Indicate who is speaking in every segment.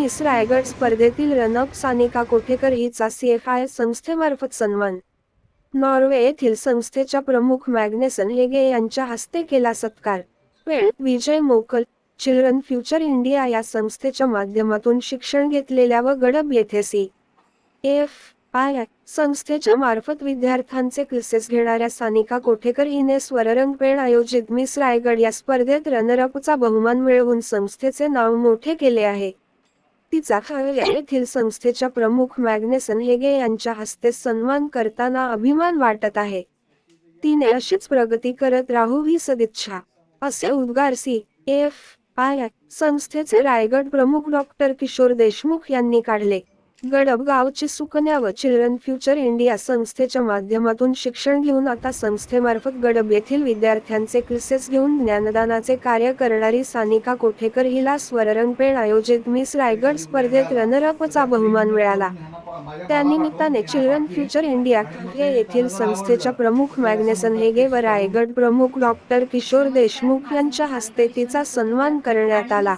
Speaker 1: Miss Raigad स्पर्धेतील run-up Sanika Kothekar हिचा सीएफआय संस्थेमार्फत सन्मान. नॉर्वे येथील संस्थेच्या प्रमुख मॅग्नेसन हेगे यांच्या हस्ते केला सत्कार. वेळ विजय मोकल चिल्ड्रन फ्युचर इंडिया या संस्थेच्या माध्यमातून शिक्षण घेतलेल्या व गडब येथे सी. एफ आय संस्थेच्या मार्फत विद्यार्थ्यांचे क्लासेस घेणाऱ्या सानिका कोठेकर हिने स्वररंगपेण आयोजित मिस रायगड या स्पर्धेत रनरअपचा बहुमान मिळवून संस्थेचे नाव मोठे केले आहे. तिचा खावल्या येथील संस्थेच्या प्रमुख मॅग्नेसन हेगे यांच्या हस्ते सन्मान करताना अभिमान वाटत आहे. तिने अशीच प्रगती करत राहू ही सदिच्छा. असे उद्गार सी एफ आय संस्थेचे रायगड प्रमुख डॉक्टर किशोर देशमुख यांनी काढले. गडबगावची सुकन्या व चिल्ड्रन फ्युचर इंडिया संस्थेच्या माध्यमातून शिक्षण घेऊन आता संस्थेमार्फत गडब येथील विद्यार्थ्यांचे क्लासेस घेऊन ज्ञानदानाचे कार्य करणारी सानिका कोठेकर हिला स्वररंगपेण आयोजित मिस रायगड स्पर्धेत रनरअपचा बहुमान मिळाला. त्यानिमित्ताने चिल्ड्रन फ्युचर इंडिया हे येथील संस्थेच्या प्रमुख मॅग्नेसन हेगे व रायगड प्रमुख डॉक्टर किशोर देशमुख यांच्या हस्ते तिचा सन्मान करण्यात आला.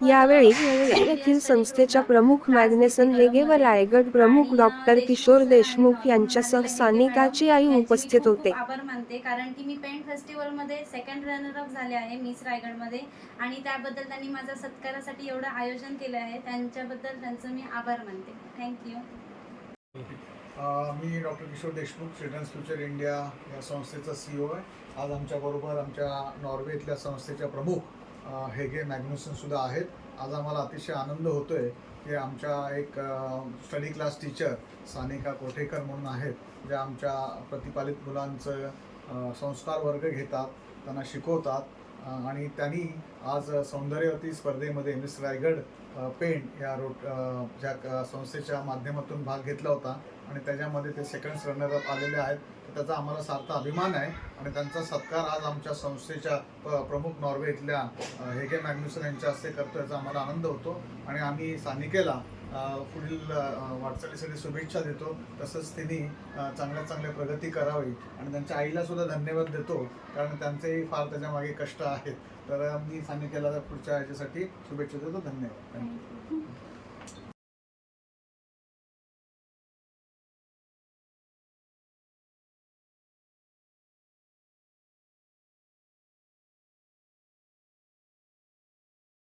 Speaker 1: यावेळी येथील संस्थेच्या प्रमुख मॅग्नेसन हेगे व रायगड प्रमुख डॉक्टर किशोर देशमुख यांच्यासह सानिकाची आई उपस्थित होते.
Speaker 2: आभार मानते. कारण की मी पेंट फेस्टिवलमध्ये सेकंड रनर अप झाले आहे मिस रायगडमध्ये आणि त्याबद्दल त्यांनी माझ्या सत्कारासाठी एवढं आयोजन केलं आहे. त्यांच्याबद्दल त्यांचं मी आभार मानते. थँक्यू
Speaker 3: मी doctor Kishor Deshmukh children's future India या संस्थेचा सी ओ आहे. आज आमच्याबरोबर आमच्या नॉर्वे इथल्या संस्थेच्या प्रमुख हेगे मॅग्नुसन सुद्धा आहेत आज आम्हाला अतिशय आनंद होतो आहे की आमच्या एक study class teacher Sanika Kothekar म्हणून आहेत जे आमच्या प्रतिपालित मुलांचं संस्कार वर्ग घेतात त्यांना शिकवतात. आणि त्यांनी आज सौंदर्यवती स्पर्धेमध्ये मिस रायगड पेंट या रोट ज्या संस्थेच्या माध्यमातून भाग घेतला होता आणि त्याच्यामध्ये ते सेकंड रनरअप आलेले आहेत. तर त्याचा आम्हाला सार्थ अभिमान आहे आणि त्यांचा सत्कार आज आमच्या संस्थेच्या प- प्रमुख नॉर्वे इथल्या हेगे मॅग्न्युसन यांच्या हस्ते करतो याचा आम्हाला आनंद होतो. आणि आम्ही सानिकेला पुढील वाटचालीसाठी शुभेच्छा देतो. तसंच त्यांनी चांगल्या चांगल्या प्रगती करावी आणि त्यांच्या आईला सुद्धा धन्यवाद देतो कारण त्यांचेही फार त्याच्यामागे कष्ट आहेत. तर मी सानिकेला पुढच्या याच्यासाठी शुभेच्छा देतो. धन्यवाद. थँक्यू